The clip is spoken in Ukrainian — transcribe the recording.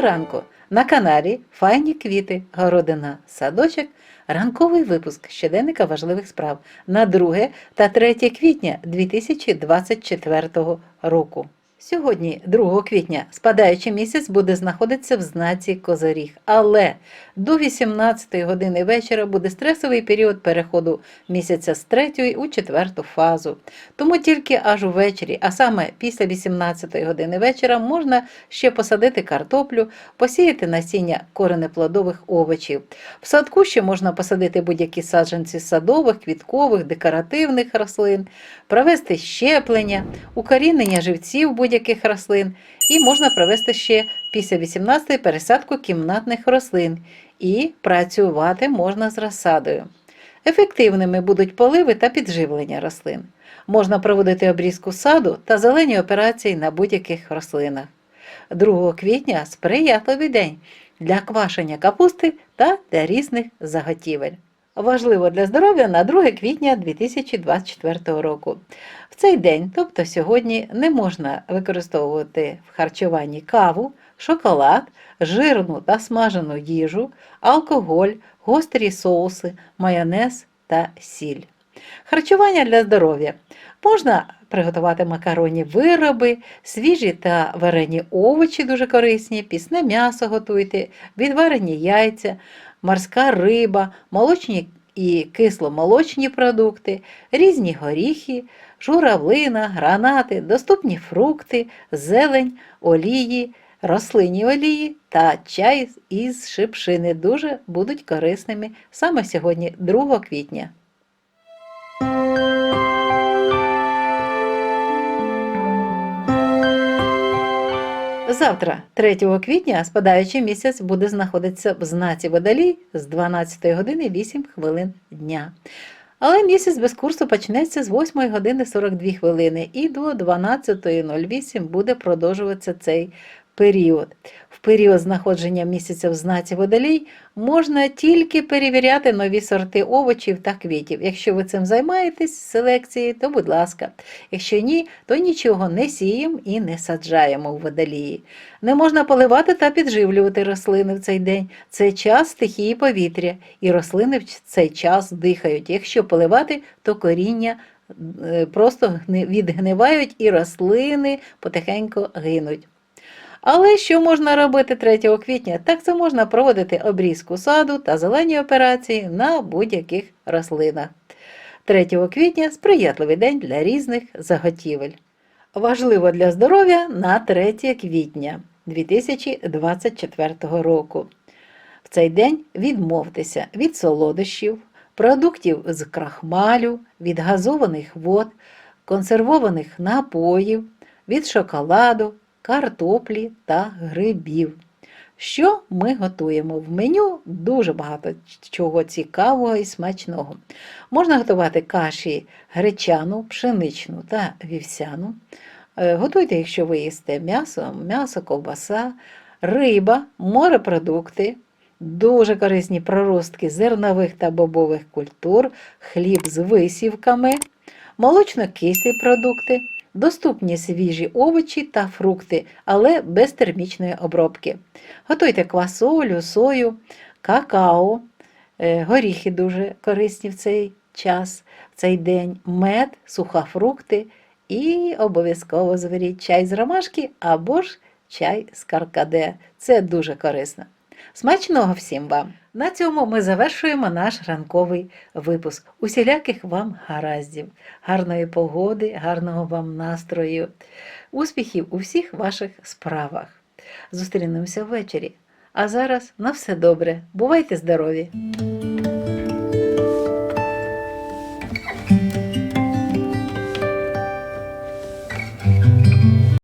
Ранку! На каналі Файні квіти, городина, садочок, ранковий випуск щоденника важливих справ на 2 та 3 квітня 2024 року. Сьогодні, 2 квітня, спадаючий місяць буде знаходитися в знаці Козоріг, але до 18 години вечора буде стресовий період переходу місяця з третьої у четверту фазу. Тому тільки аж увечері, а саме після 18 години вечора, можна ще посадити картоплю, посіяти насіння коренеплодових овочів. В садку ще можна посадити будь-які саджанці садових, квіткових, декоративних рослин, провести щеплення, укорінення живців будь-яких рослин, і можна провести ще після 18 пересадку кімнатних рослин. І працювати можна з розсадою. Ефективними будуть поливи та підживлення рослин. Можна проводити обрізку саду та зелені операції на будь-яких рослинах. 2 квітня сприятливий день для квашення капусти та для різних заготівель. Важливо для здоров'я на 2 квітня 2024 року. В цей день, тобто сьогодні, не можна використовувати в харчуванні каву, шоколад, жирну та смажену їжу, алкоголь, гострі соуси, майонез та сіль. Харчування для здоров'я. Можна приготувати макаронні вироби, свіжі та варені овочі дуже корисні, пісне м'ясо готуйте, відварені яйця, морська риба, молочні і кисломолочні продукти, різні горіхи, журавлина, гранати, доступні фрукти, зелень, олії, рослинні олії та чай із шипшини дуже будуть корисними саме сьогодні, 2 квітня. Завтра, 3 квітня, спадаючий місяць буде знаходитися в знаці водолій з 12 години 8 хвилин дня. Але місяць без курсу почнеться з 8 години 42 хвилини і до 12.08 буде продовжуватися цей період. В період знаходження місяця в знаці водолій можна тільки перевіряти нові сорти овочів та квітів. Якщо ви цим займаєтесь селекцією, то будь ласка. Якщо ні, то нічого не сіємо і не саджаємо у водолії. Не можна поливати та підживлювати рослини в цей день. Це час стихії повітря, і рослини в цей час дихають. Якщо поливати, то коріння е, просто відгнивають і рослини потихеньку гинуть. Але що можна робити 3 квітня? Так це можна проводити обрізку саду та зелені операції на будь-яких рослинах. 3 квітня сприятливий день для різних заготівель. Важливо для здоров'я на 3 квітня 2024 року. В цей день відмовтеся від солодощів, продуктів з крахмалю, від газованих вод, консервованих напоїв, від шоколаду, картоплі та грибів. Що ми готуємо? В меню дуже багато чого цікавого і смачного. Можна готувати каші гречану, пшеничну та вівсяну. Е, Готуйте, якщо ви їсте м'ясо, м'ясо, ковбаса, риба, морепродукти, дуже корисні проростки зернових та бобових культур, хліб з висівками, молочно-кислі продукти, доступні свіжі овочі та фрукти, але без термічної обробки. Готуйте квасолю, сою, какао, е, горіхи дуже корисні в цей час, в цей день, мед, сухофрукти і обов'язково зваріть чай з ромашки або ж чай з каркаде. Це дуже корисно. Смачного всім вам! На цьому ми завершуємо наш ранковий випуск. Усіляких вам гараздів, гарної погоди, гарного вам настрою, успіхів у всіх ваших справах. Зустрінемося ввечері. А зараз на все добре. Бувайте здорові!